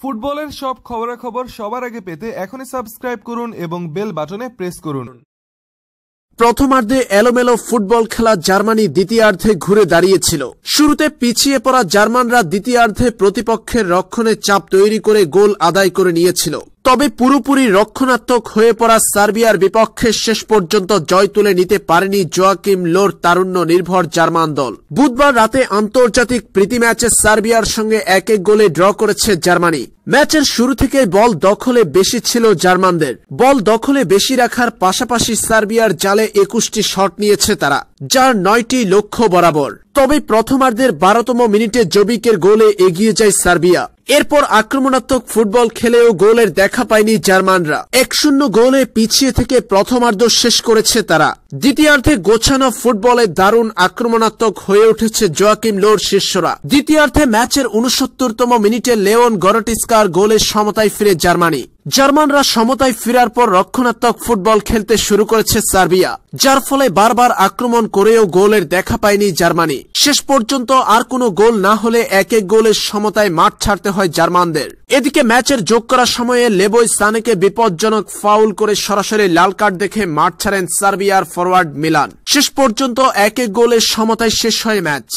ফুটবলের সব খবরাখবর সবার আগে পেতে এখনই সাবস্ক্রাইব করুন এবং বেল বাটনে প্রেস করুন। প্রথমার্ধে এলোমেলো ফুটবল খেলা জার্মানি দ্বিতীয়ার্ধে ঘুরে দাঁড়িয়েছিল। শুরুতে পিছিয়ে পড়া জার্মানরা দ্বিতীয়ার্ধে প্রতিপক্ষের রক্ষণে চাপ তৈরি করে গোল আদায় করে নিয়েছিল। তবে পুরোপুরি রক্ষণাত্মক হয়ে পড়া সার্বিয়ার বিপক্ষে শেষ পর্যন্ত জয় তুলে নিতে পারেনি জোয়াকিম লোর তারুণ্য নির্ভর জার্মান দল। বুধবার রাতে আন্তর্জাতিক প্রীতি ম্যাচে সার্বিয়ার সঙ্গে এক এক গোলে ড্র করেছে জার্মানি। ম্যাচের শুরু থেকে বল দখলে বেশি ছিল জার্মানদের। বল দখলে বেশি রাখার পাশাপাশি সার্বিয়ার জালে একুশটি শট নিয়েছে তারা। যার নয়টি লক্ষ্য বরাবর। তবে প্রথমার্ধের বারোতম মিনিটে জবিকের গোলে এগিয়ে যায় সার্বিয়া। এরপর আক্রমণাত্মক ফুটবল খেলেও গোলের দেখা পায়নি জার্মানরা। এক শূন্য গোলে পিছিয়ে থেকে প্রথমার্ধ শেষ করেছে তারা। দ্বিতীয়ার্ধে গোছানো ফুটবলে দারুণ আক্রমণাত্মক হয়ে উঠেছে জোয়াকিম লোর শিষ্যরা। দ্বিতীয়ার্ধে ম্যাচের উনসত্তরতম মিনিটে লেওন গরটিস্কার গোলের সমতায় ফিরে জার্মানি। জার্মানরা সমতায় ফেরার পর রক্ষণাত্মক ফুটবল খেলতে শুরু করেছে সার্বিয়া, যার ফলে বারবার আক্রমণ করেও গোলের দেখা পায়নি জার্মানি। শেষ পর্যন্ত আর কোনো গোল না হলে এক এক গোলের সমতায় মাঠ ছাড়তে হয় জার্মানদের। এদিকে ম্যাচের যোগ করার সময়ে লেবই সানেকে বিপজ্জনক ফাউল করে সরাসরি লাল কার্ড দেখে মাঠ ছাড়েন সার্বিয়ার ফরওয়ার্ড মিলান। শেষ পর্যন্ত এক এক গোলের সমতায় শেষ হয় ম্যাচ।